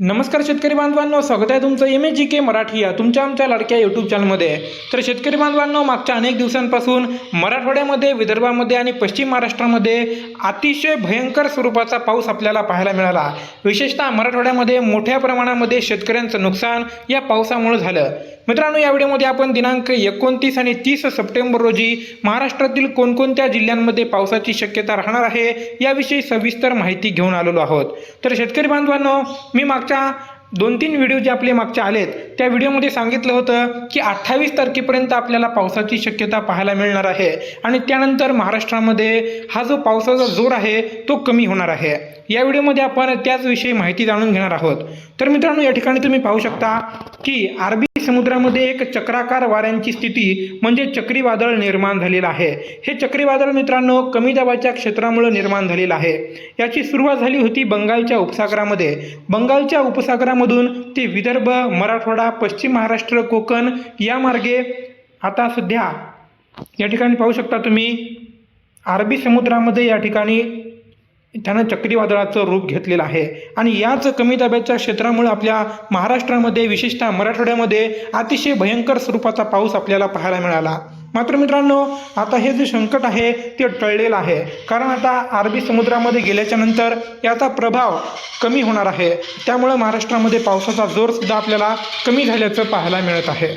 नमस्कार शेतकरी बांधवांनो स्वागत आहे तुमचं एम ए जी के मराठी या तुमच्या आमच्या लाडक्या यूट्यूब चॅनलमध्ये तर शेतकरी बांधवांनो मागच्या अनेक दिवसांपासून मराठवाड्यामध्ये विदर्भामध्ये आणि पश्चिम महाराष्ट्रामध्ये अतिशय भयंकर स्वरूपाचा पाऊस आपल्याला पाहायला मिळाला. विशेषतः मराठवाड्यामध्ये मोठ्या प्रमाणामध्ये शेतकऱ्यांचं नुकसान या पावसामुळे झालं. मित्रांनो या व्हिडिओमध्ये आपण दिनांक एकोणतीस आणि तीस सप्टेंबर रोजी महाराष्ट्रातील कोणकोणत्या जिल्ह्यांमध्ये पावसाची शक्यता राहणार आहे याविषयी सविस्तर माहिती घेऊन आलेलो आहोत. तर शेतकरी बांधवांनो मी मागच्या दोन तीन व्हिडिओ जे आपले मागच्या आलेत त्या व्हिडिओमध्ये सांगितलं होतं की अठ्ठावीस तारखेपर्यंत आपल्याला पावसाची शक्यता पाहायला मिळणार आहे आणि त्यानंतर महाराष्ट्रामध्ये हा जो पावसाचा जोर आहे तो कमी होणार आहे. या व्हिडिओमध्ये आपण त्याचविषयी माहिती जाणून घेणार आहोत. तर मित्रांनो या ठिकाणी तुम्ही पाहू शकता की आरबी समुद्रामध्ये एक चक्राकार वाऱ्यांची स्थिती म्हणजे चक्रीवादळ निर्माण झालेलं आहे. हे चक्रीवादळ मित्रांनो कमी दाबाच्या क्षेत्रामुळे निर्माण झालेलं आहे. याची सुरुवात झाली होती बंगालच्या उपसागरामध्ये. बंगालच्या उपसागरामधून ते विदर्भ मराठवाडा पश्चिम महाराष्ट्र कोकण या मार्गे आता सध्या या ठिकाणी पाहू शकता तुम्ही. अरबी समुद्रामध्ये या ठिकाणी त्यानं चक्रीवादळाचं रूप घेतलेलं आहे. आणि याच कमी दाब्याच्या क्षेत्रामुळे आपल्या महाराष्ट्रामध्ये विशेषतः मराठवाड्यामध्ये अतिशय भयंकर स्वरूपाचा पाऊस आपल्याला पाहायला मिळाला. मात्र मित्रांनो आता हे जे संकट आहे ते टळलेलं आहे. कारण आता अरबी समुद्रामध्ये गेल्याच्यानंतर याचा प्रभाव कमी होणार आहे. त्यामुळे महाराष्ट्रामध्ये पावसाचा जोरसुद्धा आपल्याला कमी झाल्याचं पाहायला मिळत आहे.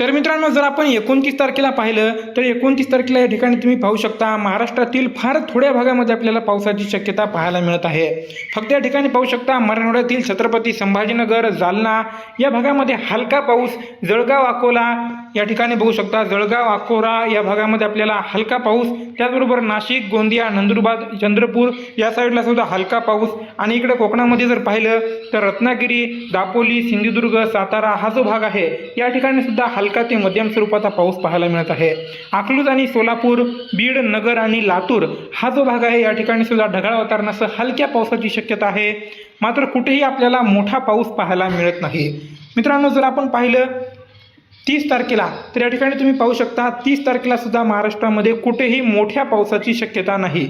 तर मित्रांनो जर आपण एकोणतीस तारखेला पाहिलं तर एकोणतीस तारखेला या ठिकाणी तुम्ही पाहू शकता महाराष्ट्रातील फार थोड्या भागामध्ये आपल्याला पावसाची शक्यता पाहायला मिळत आहे. फक्त या ठिकाणी पाहू शकता मराठवाड्यातील छत्रपती संभाजीनगर जालना या भागामध्ये हलका पाऊस जळगाव अकोला या ठिकाणी बघू शकता जळगाव अकोरा या भागामध्ये आपल्याला हलका पाऊस त्याचबरोबर नाशिक गोंदिया नंदुरबार चंद्रपूर या साईडला सुद्धा हलका पाऊस. आणि इकडे कोकणामध्ये जर पाहिलं तर रत्नागिरी दापोली सिंधुदुर्ग सातारा हा जो भाग आहे या ठिकाणी सुद्धा हलका ते मध्यम स्वरूपाचा पाऊस पाहायला मिळत आहे. अकलूज आणि सोलापूर बीड नगर आणि लातूर हा जो भाग आहे या ठिकाणी सुद्धा ढगाळ वातावरणासह हलक्या पावसाची शक्यता आहे. मात्र कुठेही आपल्याला मोठा पाऊस पाहायला मिळत नाही. मित्रांनो जर आपण पाहिलं तीस तारखेला. तर या ठिकाणी तुम्ही पाहू शकता तीस तारखेला सुद्धा महाराष्ट्रामध्ये कुठेही मोठ्या पावसाची शक्यता नाही.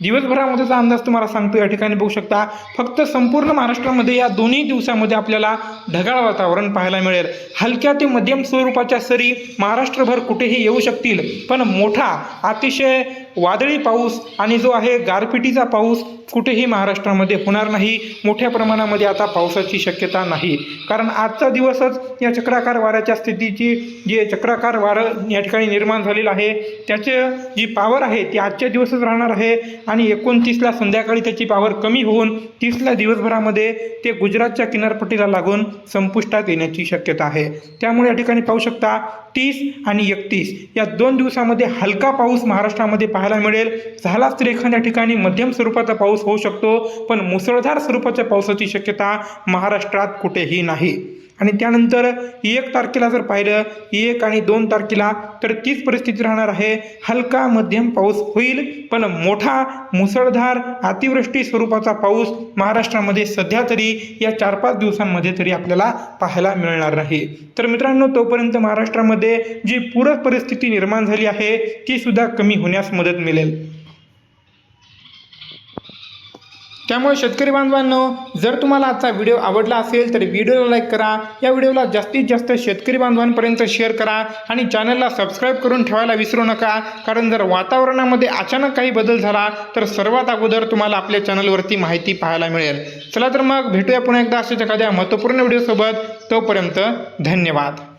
दिवसभरामध्येचा अंदाज तुम्हाला सांगतो या ठिकाणी बघू शकता फक्त संपूर्ण महाराष्ट्रामध्ये या दोन्ही दिवसामध्ये आपल्याला ढगाळ वातावरण पाहायला मिळेल. हलक्या ते मध्यम स्वरूपाच्या सरी महाराष्ट्रभर कुठेही येऊ शकतील पण मोठा अतिशय वादळी पाऊस आणि जो आहे गारपिटीचा पाऊस कुठेही महाराष्ट्रामध्ये होणार नाही. मोठ्या प्रमाणामध्ये आता पावसाची शक्यता नाही. कारण आजचा दिवसच या चक्राकार वाऱ्याच्या स्थितीची जे चक्राकार वारं या ठिकाणी निर्माण झालेलं आहे त्याचे जी पावर आहे ती आजच्या दिवसच राहणार आहे आणि एकोणतीसला संध्याकाळी त्याची पावर कमी होऊन तीसला दिवसभरामध्ये ते गुजरातच्या किनारपट्टीला लागून संपुष्टात येण्याची शक्यता आहे. त्यामुळे या ठिकाणी पाहू शकता तीस आणि एकतीस. या दोन दिवसामध्ये हलका पाऊस महाराष्ट्रामध्ये पाहायला मिळेल. झालाच तर एखाद्या ठिकाणी मध्यम स्वरूपाचा पाऊस होऊ शकतो पण मुसळधार स्वरूपाच्या पावसाची शक्यता महाराष्ट्रात कुठेही नाही. आणि त्यानंतर एक तारखेला जर पाहिलं एक आणि दोन तारखेला तर तीच परिस्थिती राहणार आहे. हलका मध्यम पाऊस होईल पण मोठा मुसळधार अतिवृष्टी स्वरूपाचा पाऊस महाराष्ट्रामध्ये सध्या तरी या चार पाच दिवसांमध्ये तरी आपल्याला पाहायला मिळणार नाही. तर मित्रांनो तोपर्यंत महाराष्ट्रामध्ये जी पूरक परिस्थिती निर्माण झाली आहे ती सुद्धा कमी होण्यास मदत मिळेल. त्यामुळे शेतकरी बांधवांनो जर तुम्हाला आजचा व्हिडिओ आवडला असेल तर व्हिडिओला लाईक करा या व्हिडिओला जास्तीत जास्त शेतकरी बांधवांपर्यंत शेअर करा आणि चॅनलला सबस्क्राईब करून ठेवायला विसरू नका. कारण जर वातावरणामध्ये अचानक काही बदल झाला तर सर्वात अगोदर तुम्हाला आपल्या चॅनलवरती माहिती पाहायला मिळेल. चला तर मग भेटूया पुन्हा एकदा अशाच एखाद्या महत्त्वपूर्ण व्हिडिओसोबत. तोपर्यंत धन्यवाद.